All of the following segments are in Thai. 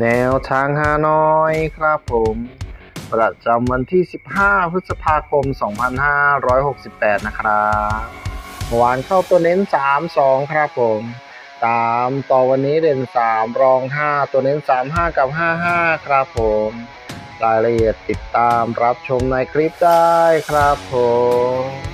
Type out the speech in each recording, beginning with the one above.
แนวทางฮานอยครับผม ประจำวันที่ 15 พฤษภาคม 2568 นะครับเมื่อวานเข้าตัวเน้น 3-2 ครับผม ตามต่อวันนี้เด่น 3 รอง 5 ตัวเน้น 3-5 กับ 5-5 ครับผม รายละเอียดติดตามรับชมในคลิปได้ครับผม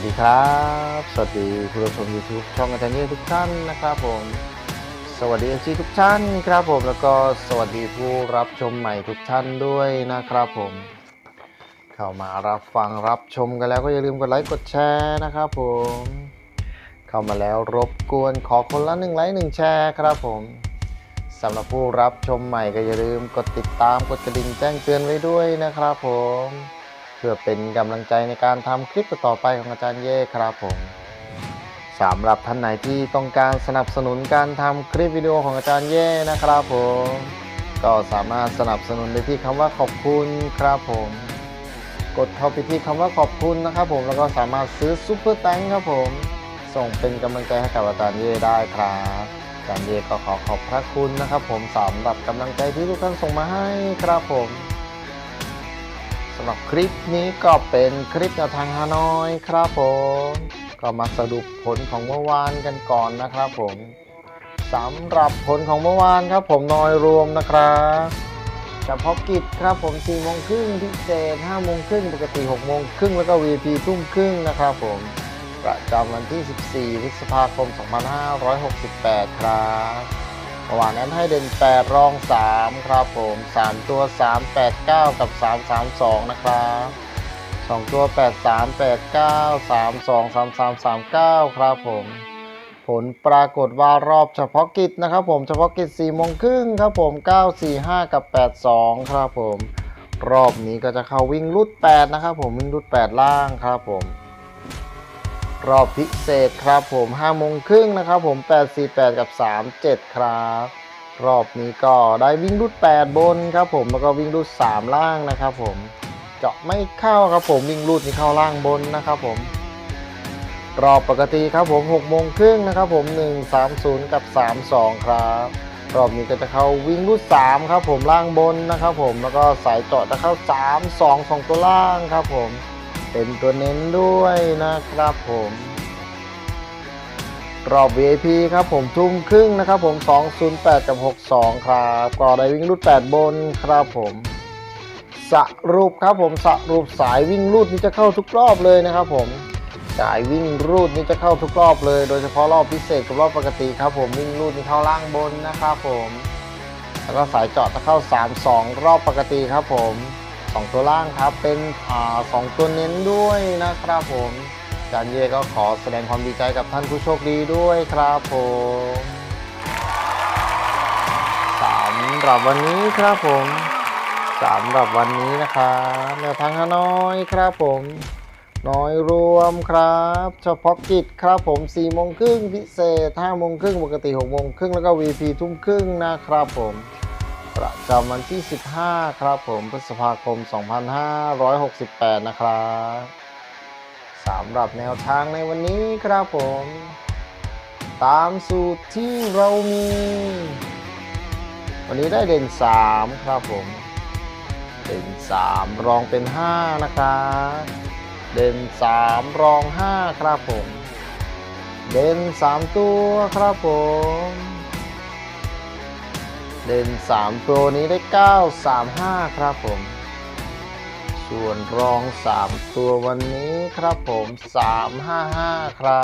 วัสดีครับ สวัสดีคุณผู้ชม YouTube ช่องอาจารย์เย่ทุกท่านนะครับผม สวัสดีเอซีทุกท่านครับผม แล้วก็สวัสดีผู้รับชมใหม่ทุกท่านด้วยนะครับผม เข้ามารับฟังรับชมกันแล้วก็อย่าลืมกดไลค์กดแชร์นะครับผม เข้ามาแล้วรบกวนขอคนละหนึ่งไลค์หนึ่งแชร์ครับผมสำหรับผู้รับชมใหม่ก็อย่าลืมกดติดตามกดกระดิ่งแจ้งเตือนไว้ด้วยนะครับผม พื่อเป็นกำลังใจในการทำคลิปต่อไปของอาจารย์เย่ครับผมสำหรับท่านไหนที่ต้องการสนับสนุนการทำคลิปวิดีโอของอาจารย์เย่นะครับผมก็สามารถสนับสนุนได้ที่คำว่าขอบคุณครับผม กดเข้าไปที่คำว่าขอบคุณนะครับผมแล้วก็สามารถซื้อซุปเปอร์แตงครับผม ส่งเป็นกำลังใจให้กับอาจารย์เย่ได้ครับอาจารย์เย่ก็ขอขอบพระคุณนะครับผมสำหรับกำลังใจที่ทุกท่านส่งมาให้ครับผมำหรับคลิปนี้ก็เป็นคลิปแนวทางฮานอยครับผม ก็มาสรุปผลของเมื่อวานกันก่อนนะครับผมสำหรับผลของเมื่อวานครับผมนอยรวมนะครับเฉพาะกิจครับผม4โมงครึ่งพิเศษ5โมงครึ่งปกติ6โมงครึ่งแล้วก็ VIP ทุ่มครึ่งนะครับผม ประจำวันที่ 14พฤษภาคม 2568 ครับ เมื่านนั้นให้เด่น 8 รอง 3 ครับผม 3 ตัว 3 8 9 กับ 3 3 2 นะครับ2 ตัว 8 3 8 9 3 2 3 3 3 9 ครับผม ผลปรากฏว่ารอบเฉพาะกิจนะครับผม เฉพาะกิจ4โมงครึ่งครับผม 9 4 5 กับ 8 2 ครับผม รอบนี้ก็จะเข้าวิ่งรุด 8 นะครับผม วิ่งรุด 8 ล่างครับผม รอบพิเศษครับผม5โมงครึ่งนะครับผม 848 กับ 37 ครับ รอบนี้ก็ได้วิ่งรุด8 บนครับผมแล้วก็วิ่งรุด3 ล่างนะครับผมเจาะไม่เข้าครับผมวิ่งรุดนี่เข้าล่างบนนะครับผม รอบปกติครับผม6โมงครึ่งนะครับผม 130 กับ 32 ครับ รอบนี้ก็จะเข้าวิ่งรุด3 ครับผมล่างบนนะครับผมแล้วก็สายเจาะจะเข้า 3 2 2 ตัวล่างครับผม เป็นตัวเน้นด้วยนะครับผมรอบ VIP ครับผมทุ่มครึ่งนะครับผม 208 กับ 62 ครับก็ได้วิ่งรูด 8 บนครับผมสรุปครับผมสรุปสายวิ่งรูดนี้จะเข้าทุกรอบเลยนะครับผมสายวิ่งรูดนี้จะเข้าทุกรอบเลย โดยเฉพาะรอบพิเศษกับรอบปกติครับผมวิ่งรูดนี่เข้าล่างบนนะครับผม แล้วก็สายเจาะจะเข้า 3 2 รอบปกติครับผม 2 ตัวล่างครับเป็นอ่าสองตัวเน้นด้วยนะครับผมจารย์เย่ก็ขอแสดงความดีใจกับท่านผู้โชคดีด้วยครับผมสำหรับวันนี้ครับผมสำหรับวันนี้นะครับแนวทางฮานอยครับผม น้อยรวมครับ เฉพาะกิจครับผม4โมงครึ่งพิเศษ5โมงครึ่งปกติ6โมงครึ่งแล้วก็ VP ทุ่มครึ่งนะครับผม ประจำวันที่ 15 ครับผมพฤษภาคม 2568 นะครับสำหรับแนวทางในวันนี้ครับผม ตามสูตรที่เรามี วันนี้ได้เด่น 3 ครับผม เด่น 3 รองเป็น 5 นะครับเด่น 3 รอง 5 ครับผม เด่น 3 ตัวครับผม เด่น3ตัวนี้ได้ 9 3 5 ครับผม ส่วนรอง 3 ตัววันนี้ครับผม 3 5 5 ครั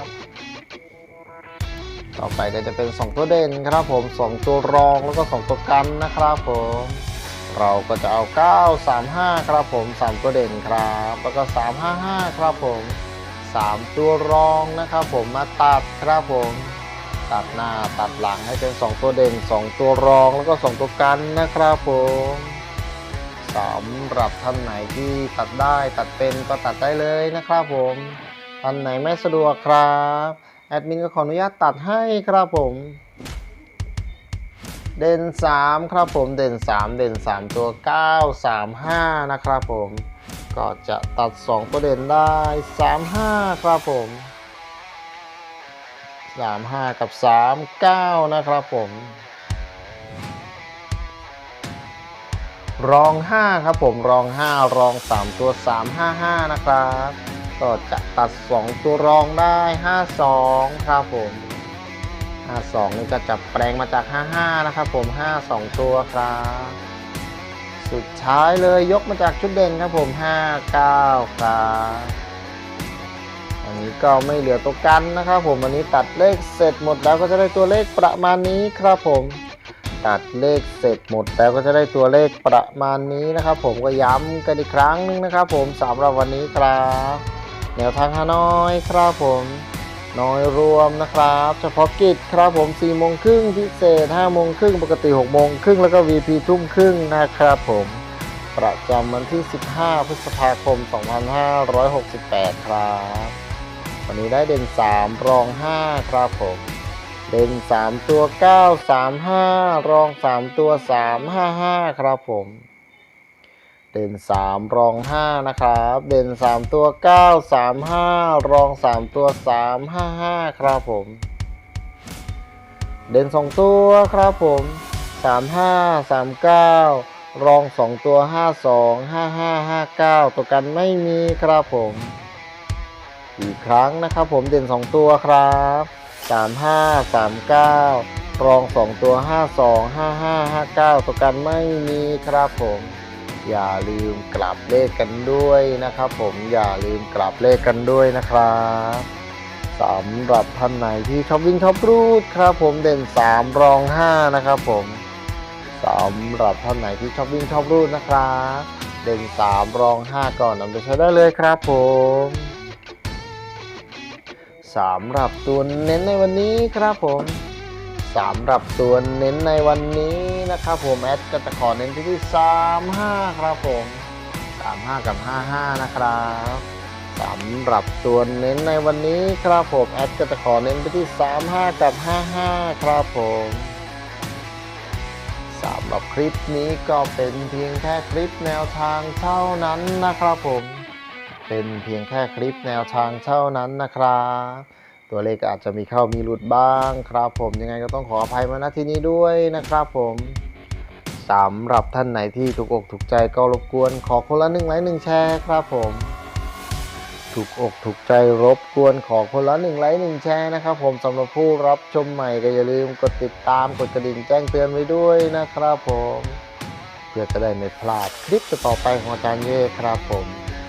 บ ต่อไปก็จะเป็น 2 ตัวเด่นครับผม 2 ตัวรองแล้วก็ 2 ตัวกันนะครับผม เราก็จะเอา 935 ครับผม 3 ตัวเด่นครับ แล้วก็ 355 ครับผม 3 ตัวรองนะครับผมมาตัดครับผม ตัดหน้าตัดหลังให้เป็น 2 ตัวเด่น 2 ตัวรองแล้วก็ 2 ตัวกันนะครับผมสำหรับท่านไหนที่ตัดได้ตัดเป็นก็ตัดได้เลยนะครับผมท่านไหนไม่สะดวกครับแอดมินก็ขออนุญาตตัดให้ครับผม เด่น 3 ครับผมเด่น 3 เด่น 3 ตัว 935 นะครับผม ก็จะตัด 2 ตัวเด่นได้ 35 ครับผม 35 กับ 39 นะครับผม รอง 5 ครับผมรอง 5 รอง 3 ตัว 355 นะครับ ก็จะตัด 2 ตัวรองได้ 52 ครับผม 52 นี่ก็จะแปลงมาจาก 55 นะครับผม 52 ตัวครับสุดท้ายเลยยกมาจากชุดเด่นครับผม 59 ครับ อันนี้ก็ไม่เหลือตัวกันนะครับผมอันนี้ตัดเลขเสร็จหมดแล้วก็จะได้ตัวเลขประมาณนี้ครับผม ตัดเลขเสร็จหมดแล้วก็จะได้ตัวเลขประมาณนี้นะครับผมก็ย้ำกันอีกครั้งหนึงนะครับผมสำหรับวันนี้ครับแนวทางฮานอยครับผมน้อยรวมนะครับ เฉพาะกิจครับผม4โมงครึ่งพิเศษ5โมงครึ่งปกติ6โมงครึ่งแล้วก็ VP ทุ่มครึ่งนะครับผมประจำวันที่ 15 พฤษภาคม 2568 ครับ วันนี้ได้เด่น 3 รอง 5 ครับผม เด่น 3 ตัว 935 รอง 3 ตัว 355 ครับผม เด่น 3 รอง 5 นะครับ เด่น 3 ตัว 935 รอง 3 ตัว 355 ครับผม เด่น 2 ตัวครับผม 35 39 รอง 2 ตัว 52 55 59 ตัวกันไม่มีครับผม อีกครั้งนะครับผมเด่น 2 ตัวครับ 35 39 รอง 2 ตัว 52 55 59 ตัวกันไม่มีครับผม อย่าลืมกลับเลขกันด้วยนะครับผมอย่าลืมกลับเลขกันด้วยนะครับสำหรับท่านไหนที่ชอบวิ่งชอบรูดครับผมเด่น 3 รอง 5 นะครับผมสำหรับท่านไหนที่ชอบวิ่งชอบรูดนะครับเด่น 3 รอง 5 ก่อนนำไปใช้ได้เลยครับผม สำหรับตัวเน้นในวันนี้ครับผมสำหรับตัวเน้นในวันนี้นะครับผมแอดก็จะขอเน้นที่ที่ 35 ครับผม 35 กับ 55 นะครับสำหรับตัวเน้นในวันนี้ครับผมแอดก็จะขอเน้นไปที่ 35 กับ 55 ครับผมสำหรับคลิปนี้ก็เป็นเพียงแค่คลิปแนวทางเท่านั้นนะครับผม เป็นเพียงแค่คลิปแนวทางเท่านั้นนะครับตัวเลขอาจจะมีเข้ามีหลุดบ้างครับ ผมยังไงก็ต้องขออภัยมาณที่นี้ด้วยนะครับผมสำหรับท่านไหนที่ถูกอกถูกใจก็รบกวน ขอคนละหนึ่งไลค์หนึ่งแชร์ครับผมถูกอกถูกใจรบกวนขอคนละหนึ่งไลค์หนึ่งแชร์นะครับผมสำหรับผู้รับชมใหม่ก็อย่าลืมกดติดตามกดกระดิ่งแจ้งเตือนไว้ด้วยนะครับผม เพื่อจะได้ไม่พลาดคลิปต่อไปของอาจารย์เย่ครับผม